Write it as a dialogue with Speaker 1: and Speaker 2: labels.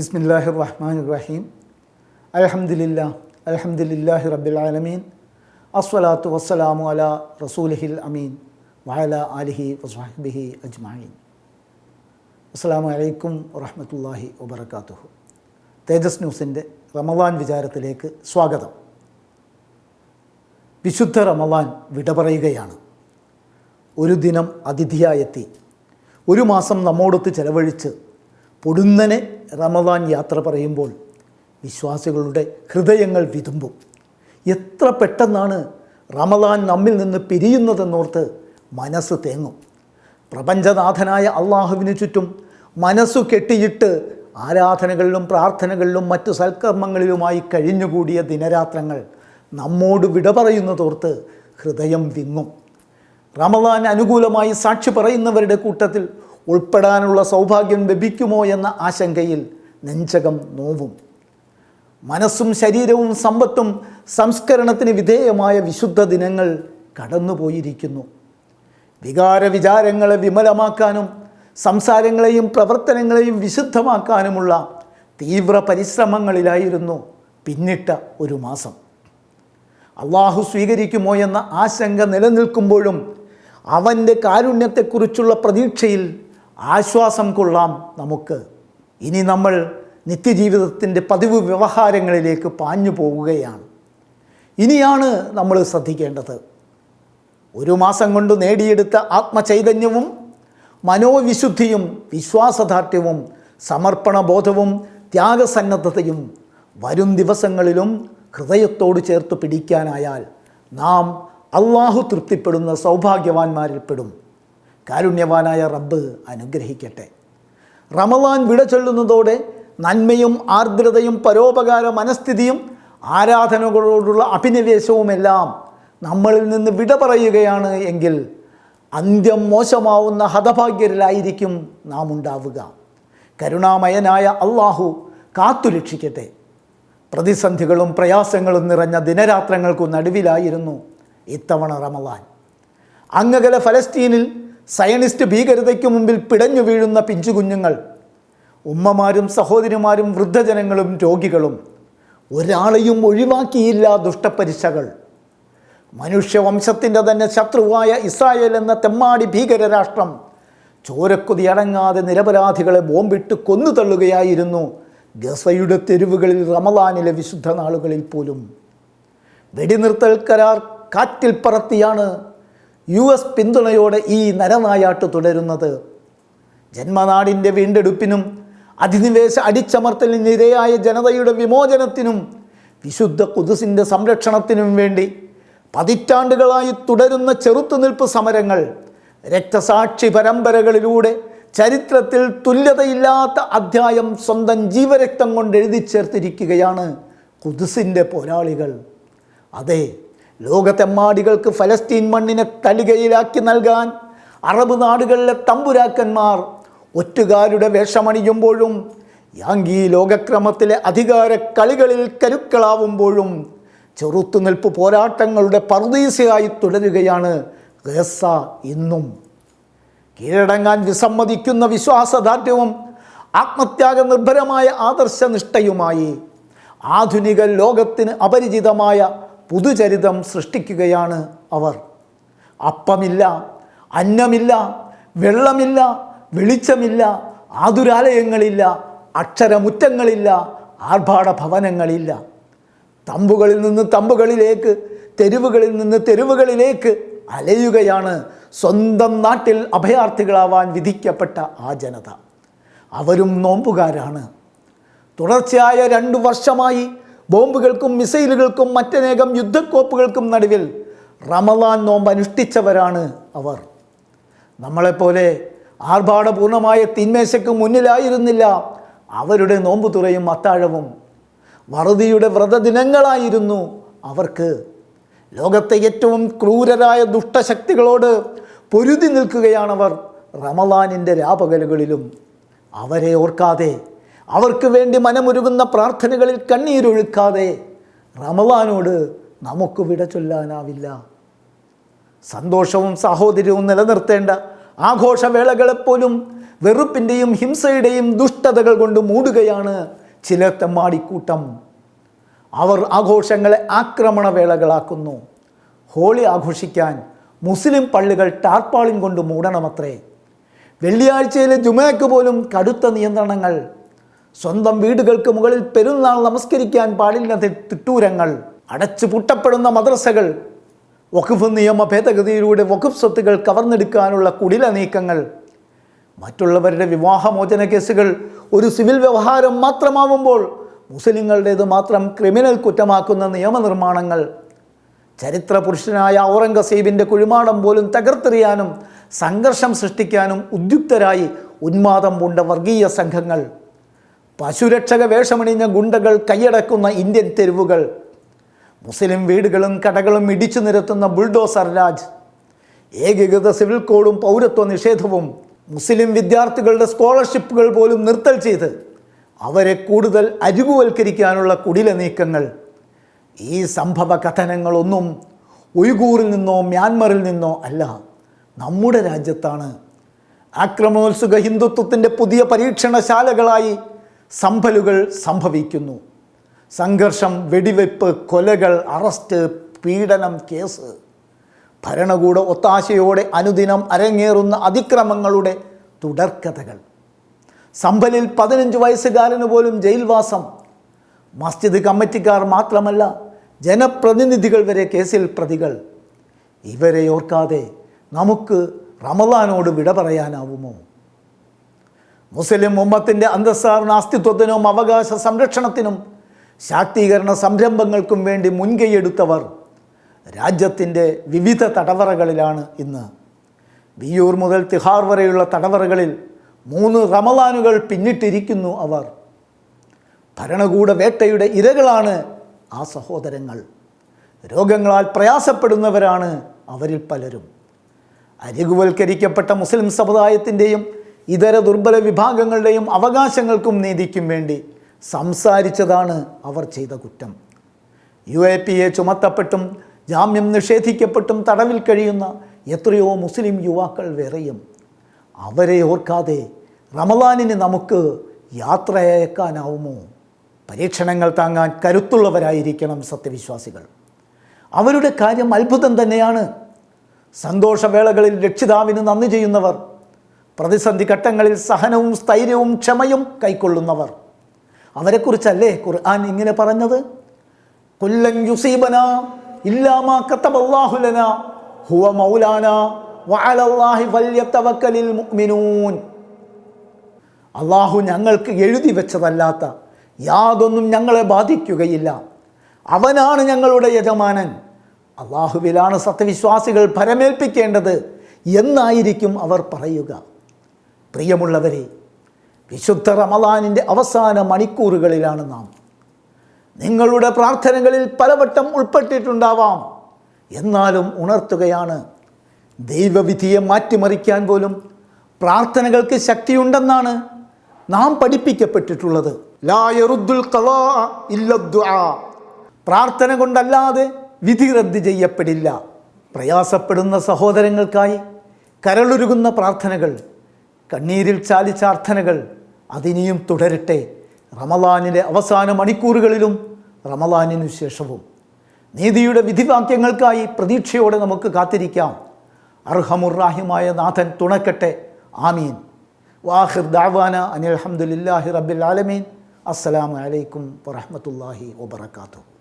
Speaker 1: ബിസ്മില്ലാഹിർ റഹ്മാൻ റഹീം അലഹമുല്ല അലഹമുല്ലാഹി റബ്ബിൽ ആലമീൻ. അസ്വലാത്തു വസ്സലാമു അല റസൂലഹിൽ അമീൻ. വഅല ആലിഹി വസ്വാഹിബിഹി അജ്മായിൻ അസ്സാം വലൈക്കും വറഹമത്തല്ലാഹി വബർക്കാത്തുഹു തേജസ് ന്യൂസിന്റെ റമദാൻ വിചാരത്തിലേക്ക് സ്വാഗതം. വിശുദ്ധ റമദാൻ വിട പറയുകയാണ്. ഒരു ദിനം അതിഥിയായെത്തി. ഒരു മാസം നമ്മോടൊത്ത് ചെലവഴിച്ച് പൊടുന്നനെ റമദാൻ യാത്ര പറയുമ്പോൾ വിശ്വാസികളുടെ ഹൃദയങ്ങൾ വിതുമ്പും. എത്ര പെട്ടെന്നാണ് റമദാൻ നമ്മിൽ നിന്ന് പിരിയുന്നതെന്നോർത്ത് മനസ്സ് തേങ്ങും. പ്രപഞ്ചനാഥനായ അള്ളാഹുവിന് ചുറ്റും മനസ്സു കെട്ടിയിട്ട് ആരാധനകളിലും പ്രാർത്ഥനകളിലും മറ്റു സൽക്കർമ്മങ്ങളിലുമായി കഴിഞ്ഞുകൂടിയ ദിനരാത്രങ്ങൾ നമ്മോട് വിട പറയുന്നതോർത്ത് ഹൃദയം വിങ്ങും. റമദാൻ അനുകൂലമായി സാക്ഷി പറയുന്നവരുടെ കൂട്ടത്തിൽ ഉൾപ്പെടാനുള്ള സൗഭാഗ്യം ലഭിക്കുമോ എന്ന ആശങ്കയിൽ നെഞ്ചകം നോവും. മനസ്സും ശരീരവും സമ്പത്തും സംസ്കരണത്തിന് വിധേയമായ വിശുദ്ധ ദിനങ്ങൾ കടന്നുപോയിരിക്കുന്നു. വികാര വിചാരങ്ങളെ വിമലമാക്കാനും സംസാരങ്ങളെയും പ്രവർത്തനങ്ങളെയും വിശുദ്ധമാക്കാനുമുള്ള തീവ്ര പരിശ്രമങ്ങളിലായിരുന്നു പിന്നിട്ട ഒരു മാസം. അള്ളാഹു സ്വീകരിക്കുമോ എന്ന ആശങ്ക നിലനിൽക്കുമ്പോഴും അവന്റെ കാരുണ്യത്തെക്കുറിച്ചുള്ള പ്രതീക്ഷയിൽ ആശ്വാസം കൊള്ളാം നമുക്ക്. ഇനി നമ്മൾ നിത്യജീവിതത്തിന്റെ പതിവ് വ്യവഹാരങ്ങളിലേക്ക് പാഞ്ഞു പോവുകയാണ് ഇനിയാണ് നമ്മൾ ശ്രദ്ധിക്കേണ്ടത്. ഒരു മാസം കൊണ്ട് നേടിയെടുത്ത ആത്മചൈതന്യവും മനോവിശുദ്ധിയും വിശ്വാസദാർഢ്യവും സമർപ്പണബോധവും ത്യാഗസന്നദ്ധതയും വരും ദിവസങ്ങളിലും ഹൃദയത്തോട് ചേർത്ത് പിടിക്കാനായാൽ നാം അള്ളാഹു തൃപ്തിപ്പെടുന്ന സൗഭാഗ്യവാന്മാരിൽപ്പെടും. കാരുണ്യവാനായ റബ്ബ് അനുഗ്രഹിക്കട്ടെ. റമദാൻ വിട ചൊല്ലുന്നതോടെ നന്മയും ആർദ്രതയും പരോപകാര മനസ്ഥിതിയും ആരാധനകളോടുള്ള അഭിനിവേശവുമെല്ലാം നമ്മളിൽ നിന്ന് വിട പറയുകയാണ് എങ്കിൽ അന്ത്യം മോശമാവുന്ന ഹതഭാഗ്യരിലായിരിക്കും നാം ഉണ്ടാവുക കരുണാമയനായ അള്ളാഹു കാത്തുരക്ഷിക്കട്ടെ പ്രതിസന്ധികളും പ്രയാസങ്ങളും നിറഞ്ഞ ദിനരാത്രങ്ങൾക്കു നടുവിലായിരുന്നു ഇത്തവണ റമദാൻ. അങ്ങകല ഫലസ്തീനിൽ സയനിസ്റ്റ് ഭീകരതയ്ക്ക് മുമ്പിൽ പിടഞ്ഞു വീഴുന്ന പിഞ്ചുകുഞ്ഞുങ്ങൾ ഉമ്മമാരും സഹോദരിമാരും വൃദ്ധജനങ്ങളും രോഗികളും. ഒരാളെയും ഒഴിവാക്കിയില്ല ദുഷ്ടപരിശകൾ. മനുഷ്യവംശത്തിന്റെ തന്നെ ശത്രുവായ ഇസ്രായേൽ എന്ന തെമ്മാടി ഭീകരരാഷ്ട്രം ചോരക്കുതി അടങ്ങാതെ നിരപരാധികളെ ബോംബിട്ട് കൊന്നു തള്ളുകയായിരുന്നു ഗസയുടെ തെരുവുകളിൽ റമദാനിലെ വിശുദ്ധ നാളുകളിൽ പോലും. വെടിനിർത്തൽ കരാർ കാറ്റിൽ പറത്തിയാണ് യു എസ് പിന്തുണയോടെ ഈ നരനായാട്ട് തുടരുന്നത്. ജന്മനാടിന്റെ വീണ്ടെടുപ്പിനും അധിനിവേശ അടിച്ചമർത്തലിന് ഇരയായ ജനതയുടെ വിമോചനത്തിനും വിശുദ്ധ കുതിസിന്റെ സംരക്ഷണത്തിനും വേണ്ടി പതിറ്റാണ്ടുകളായി തുടരുന്ന ചെറുത്തുനിൽപ്പ് സമരങ്ങൾ രക്തസാക്ഷി പരമ്പരകളിലൂടെ ചരിത്രത്തിൽ തുല്യതയില്ലാത്ത അധ്യായം സ്വന്തം ജീവരക്തം കൊണ്ട് എഴുതി ചേർത്തിരിക്കുകയാണ് കുതിസിന്റെ പോരാളികൾ. അതെ ലോകത്തെമ്മാടികൾക്ക് ഫലസ്തീൻ മണ്ണിനെ തലികയിലാക്കി നൽകാൻ അറബ് നാടുകളിലെ തമ്പുരാക്കന്മാർ ഒറ്റുകാരുടെ വേഷമണിയുമ്പോഴും യാങ്കി ലോകക്രമത്തിലെ അധികാര കളികളിൽ കരുക്കളാവുമ്പോഴും ചെറുത്തുനിൽപ്പ് പോരാട്ടങ്ങളുടെ പർദീസയായി തുടരുകയാണ് ഗസ ഇന്നും. കീഴടങ്ങാൻ വിസമ്മതിക്കുന്ന വിശ്വാസദാർഢ്യവും ആത്മത്യാഗ നിർഭരമായ ആദർശനിഷ്ഠയുമായി ആധുനിക ലോകത്തിന് അപരിചിതമായ പുതുചരിതം സൃഷ്ടിക്കുകയാണ് അവർ. അപ്പമില്ല അന്നമില്ല വെള്ളമില്ല വെളിച്ചമില്ല ആതുരാലയങ്ങളില്ല അക്ഷരമുറ്റങ്ങളില്ല ആർഭാട ഭവനങ്ങളില്ല. തമ്പുകളിൽ നിന്ന് തമ്പുകളിലേക്ക് തെരുവുകളിൽ നിന്ന് തെരുവുകളിലേക്ക് അലയുകയാണ് സ്വന്തം നാട്ടിൽ അഭയാർത്ഥികളാവാൻ വിധിക്കപ്പെട്ട ആ ജനത. അവരും നോമ്പുകാരാണ്. തുടർച്ചയായ രണ്ടു വർഷമായി ബോംബുകൾക്കും മിസൈലുകൾക്കും മറ്റനേകം യുദ്ധക്കോപ്പുകൾക്കും നടുവിൽ റമദാൻ നോമ്പ് അനുഷ്ഠിച്ചവരാണ് അവർ. നമ്മളെപ്പോലെ ആർഭാടപൂർണമായ തിന്മേശയ്ക്ക് മുന്നിലായിരുന്നില്ല അവരുടെ നോമ്പ് തുറയും അത്താഴവും. വറുതിയുടെ വ്രതദിനങ്ങളായിരുന്നു അവർക്ക്. ലോകത്തെ ഏറ്റവും ക്രൂരരായ ദുഷ്ടശക്തികളോട് പൊരുതി നിൽക്കുകയാണവർ റമദാനിന്റെ രാപകലുകളിലും. അവരെ ഓർക്കാതെ അവർക്ക് വേണ്ടി മനമുരുകുന്ന പ്രാർത്ഥനകളിൽ കണ്ണീരൊഴുക്കാതെ റമലാനോട് നമുക്ക് വിട ചൊല്ലാനാവില്ല. സന്തോഷവും സാഹോദര്യവും നിലനിർത്തേണ്ട ആഘോഷവേളകളെപ്പോലും വെറുപ്പിന്റെയും ഹിംസയുടെയും ദുഷ്ടതകൾ കൊണ്ട് മൂടുകയാണ് ചില തെമ്മാടിക്കൂട്ടം അവർ ആഘോഷങ്ങളെ ആക്രമണ വേളകളാക്കുന്നു ഹോളി ആഘോഷിക്കാൻ മുസ്ലിം പള്ളികൾ ടാർപ്പാളിൻ കൊണ്ട് മൂടണമത്രേ. വെള്ളിയാഴ്ചയിലെ ജുമയ്ക്ക് പോലും കടുത്ത നിയന്ത്രണങ്ങൾ സ്വന്തം വീടുകൾക്ക് മുകളിൽ പെരുന്നാൾ നമസ്കരിക്കാൻ പാടില്ലാത്ത തിട്ടൂരങ്ങൾ. അടച്ചു പൂട്ടപ്പെടുന്ന മദ്രസകൾ. വഖഫ് നിയമ ഭേദഗതിയിലൂടെ വഖഫ് സ്വത്തുകൾ കവർന്നെടുക്കാനുള്ള കുടില നീക്കങ്ങൾ. മറ്റുള്ളവരുടെ വിവാഹമോചന കേസുകൾ ഒരു സിവിൽ വ്യവഹാരം മാത്രമാവുമ്പോൾ മുസ്ലിങ്ങളുടേത് മാത്രം ക്രിമിനൽ കുറ്റമാക്കുന്ന നിയമനിർമ്മാണങ്ങൾ. ചരിത്ര പുരുഷനായ ഔറംഗസീബിന്റെ കുഴിമാടം പോലും തകർത്തെറിയാനും സംഘർഷം സൃഷ്ടിക്കാനും ഉദ്യുക്തരായി ഉന്മാദം പൂണ്ട വർഗീയ സംഘങ്ങൾ. പശുരക്ഷക വേഷമണിഞ്ഞ ഗുണ്ടകൾ കൈയടക്കുന്ന ഇന്ത്യൻ തെരുവുകൾ. മുസ്ലിം വീടുകളും കടകളും ഇടിച്ചു നിരത്തുന്ന ബുൾഡോസർ രാജ്. ഏകീകൃത സിവിൽ കോഡും പൗരത്വ നിഷേധവും മുസ്ലിം വിദ്യാർത്ഥികളുടെ സ്കോളർഷിപ്പുകൾ പോലും നിർത്തൽ ചെയ്ത് അവരെ കൂടുതൽ അരികുവൽക്കരിക്കാനുള്ള കുടില നീക്കങ്ങൾ. ഈ സംഭവ കഥനങ്ങളൊന്നും ഉയ്ഗൂറിൽ നിന്നോ മ്യാൻമറിൽ നിന്നോ അല്ല നമ്മുടെ രാജ്യത്താണ്. ആക്രമണോത്സുക ഹിന്ദുത്വത്തിന്റെ പുതിയ പരീക്ഷണശാലകളായി സംഭലുകൾ സംഭവിക്കുന്നു. സംഘർഷം വെടിവെപ്പ് കൊലകൾ അറസ്റ്റ് പീഡനം കേസ്. ഭരണകൂട ഒത്താശയോടെ അനുദിനം അരങ്ങേറുന്ന അതിക്രമങ്ങളുടെ തുടർക്കഥകൾ. സംഭലിൽ പതിനഞ്ച് വയസ്സുകാരന് പോലും ജയിൽവാസം. മസ്ജിദ് കമ്മിറ്റിക്കാർ മാത്രമല്ല ജനപ്രതിനിധികൾ വരെ കേസിൽ പ്രതികൾ. ഇവരെ ഓർക്കാതെ നമുക്ക് റമദാനോട് വിട പറയാനാവുമോ? മുസ്ലിം ഉമ്മത്തിന്റെ അന്തസ്സാറിന് അസ്തിത്വത്തിനും അവകാശ സംരക്ഷണത്തിനും ശാക്തീകരണ സംരംഭങ്ങൾക്കും വേണ്ടി മുൻകൈയെടുത്തവർ രാജ്യത്തിന്റെ വിവിധ തടവറകളിലാണ് ഇന്ന്. വിയൂർ മുതൽ തിഹാർ വരെയുള്ള തടവറകളിൽ മൂന്ന് റമദാനുകൾ പിന്നിട്ടിരിക്കുന്നു അവർ. ഭരണകൂട വേട്ടയുടെ ഇരകളാണ് ആ സഹോദരങ്ങൾ. രോഗങ്ങളാൽ പ്രയാസപ്പെടുന്നവരാണ് അവരിൽ പലരും. അരികുവൽക്കരിക്കപ്പെട്ട മുസ്ലിം സമുദായത്തിന്റെയും ഇതര ദുർബല വിഭാഗങ്ങളുടെയും അവകാശങ്ങൾക്കും നീതിക്കും വേണ്ടി സംസാരിച്ചതാണ് അവർ ചെയ്ത കുറ്റം. യു എ പി എ ചുമത്തപ്പെട്ടും ജാമ്യം നിഷേധിക്കപ്പെട്ടും തടവിൽ കഴിയുന്ന എത്രയോ മുസ്ലിം യുവാക്കൾ വേറെയും. അവരെ ഓർക്കാതെ റമദാനിന് നമുക്ക് യാത്രയക്കാനാവുമോ പരീക്ഷണങ്ങൾ താങ്ങാൻ കരുത്തുള്ളവരായിരിക്കണം സത്യവിശ്വാസികൾ. അവരുടെ കാര്യം അത്ഭുതം തന്നെയാണ്. സന്തോഷവേളകളിൽ രക്ഷിതാവിന് നന്ദി ചെയ്യുന്നവർ പ്രതിസന്ധി ഘട്ടങ്ങളിൽ സഹനവും സ്ഥൈര്യവും ക്ഷമയും കൈക്കൊള്ളുന്നവർ. അവരെക്കുറിച്ചല്ലേ ഖുർആൻ ഇങ്ങനെ പറഞ്ഞത്? കുല്ലൻ യുസീബന ഇല്ലാമാ ഹുവ മൗലാന വഅലല്ലാഹി മുഅ്മിനൂൻ. അള്ളാഹു ഞങ്ങൾക്ക് എഴുതി വെച്ചതല്ലാത്ത യാതൊന്നും ഞങ്ങളെ ബാധിക്കുകയില്ല. അവനാണ് ഞങ്ങളുടെ യജമാനൻ. അള്ളാഹുവിലാണ് സത്യവിശ്വാസികൾ ഭരമേൽപ്പിക്കേണ്ടത് എന്നായിരിക്കും അവർ പറയുക. പ്രിയമുള്ളവരെ വിശുദ്ധ റമദാനിന്റെ അവസാന മണിക്കൂറുകളിലാണ് നാം. നിങ്ങളുടെ പ്രാർത്ഥനകളിൽ പലവട്ടം ഉൾപ്പെട്ടിട്ടുണ്ടാവാം. എന്നാലും ഉണർത്തുകയാണ് ദൈവവിധിയെ മാറ്റിമറിക്കാൻ പോലും പ്രാർത്ഥനകൾക്ക് ശക്തിയുണ്ടെന്നാണ് നാം പഠിപ്പിക്കപ്പെട്ടിട്ടുള്ളത്. ലായറുദ്ദുൽ. പ്രാർത്ഥന കൊണ്ടല്ലാതെ വിധി റദ്ദ് ചെയ്യപ്പെടില്ല. പ്രയാസപ്പെടുന്ന സഹോദരങ്ങൾക്കായി കരളുരുകുന്ന പ്രാർത്ഥനകൾ കണ്ണീരിൽ ചാലിച്ചാർത്ഥനകൾ അതിനിയും തുടരട്ടെ. റമലാനിലെ അവസാന മണിക്കൂറുകളിലും റമലാനിനു ശേഷവും. നീതിയുടെ വിധിവാക്യങ്ങൾക്കായി പ്രതീക്ഷയോടെ നമുക്ക് കാത്തിരിക്കാം. അർഹമുറാഹിമായ നാഥൻ തുണക്കട്ടെ. ആമീൻ. വാഹിർ ദാവാന അനിൽ അഹമ്മദില്ലാഹി റബ്ബിൽ ആലമീൻ. അസ്സലാമു അലൈക്കും വറഹ്മത്തുള്ളാഹി വബറകാതുഹു.